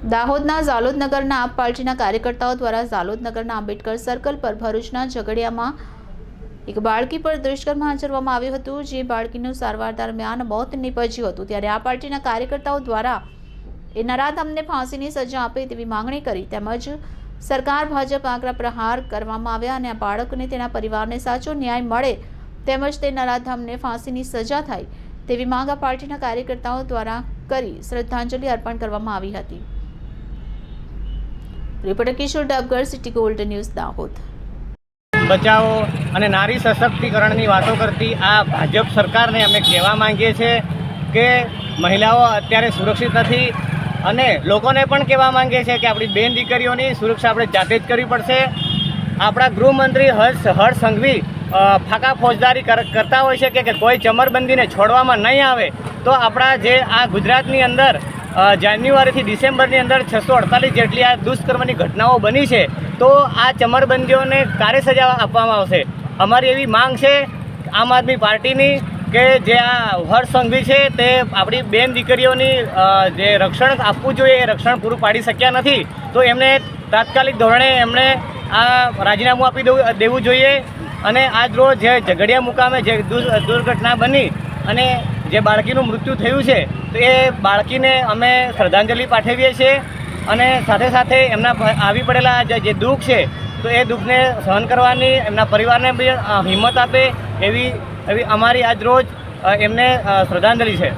દાહોદના ઝાલોદનગરના આપ પાર્ટીના કાર્યકર્તાઓ દ્વારા ઝાલોદનગરના આંબેડકર સર્કલ પર ભરૂચના ઝઘડિયામાં એક બાળકી પર દુષ્કર્મ આચરવામાં આવ્યું હતું, જે બાળકીનું સારવાર દરમિયાન મોત નીપજ્યું હતું. ત્યારે આ પાર્ટીના કાર્યકર્તાઓ દ્વારા એ નરાધમને ફાંસીની સજા આપે તેવી માંગણી કરી તેમજ સરકાર ભાજપ આગ્રહ પ્રહાર કરવામાં આવ્યા અને આ બાળકને તેના પરિવારને સાચો ન્યાય મળે તેમજ તે નરાધમને ફાંસીની સજા થાય તેવી માંગ આ પાર્ટીના કાર્યકર્તાઓ દ્વારા કરી શ્રદ્ધાંજલિ અર્પણ કરવામાં આવી હતી. Reporter Kishor Dabgar city gold news Dahod. બચાવો અને નારી સશક્તિકરણની વાતો કરતી આ ભાજપ સરકારને અમે કહેવા માંગીએ છીએ કે મહિલાઓ અત્યારે સુરક્ષિત નથી અને લોકોને પણ કહેવા માંગીએ છીએ કે આપણી બેન દીકરીઓની સુરક્ષા આપણે જાતે જ કરવી પડશે. આપણા ગૃહમંત્રી હર્ષ હર્ષ સંઘવી ફાકા ફોજદારી કરતા હોય છે કે કોઈ ચમરબંધીને છોડવામાં નહીં આવે, તો આપણા જે આ ગુજરાતની અંદર જાન્યુઆરીથી ડિસેમ્બરની અંદર છસો અડતાલીસ જેટલી આ દુષ્કર્મની ઘટનાઓ બની છે, તો આ ચમરબંધીઓને કાર્ય સજા આપવામાં આવશે? અમારી એવી માંગ છે આમ આદમી પાર્ટીની કે જે આ હર્ષ સંઘવી છે તે આપણી બેન દીકરીઓની જે રક્ષણ આપવું જોઈએ એ રક્ષણ પૂરું પાડી શક્યા નથી, તો એમને તાત્કાલિક ધોરણે એમણે આ રાજીનામું આપી દેવું દેવું જોઈએ. અને આજ રોજ જે ઝઘડિયા મુકામે જે દુર્ઘટના બની અને જે બાળકીનું મૃત્યુ થયું છે, તો એ બાળકીને અમે શ્રદ્ધાંજલિ પાઠવીએ છીએ અને સાથે સાથે એમના આવી પડેલા જે દુઃખ છે, તો એ દુઃખને સહન કરવાની, એમના પરિવારને બી હિંમત આપે એવી એવી અમારી આજ રોજ એમને શ્રદ્ધાંજલિ છે.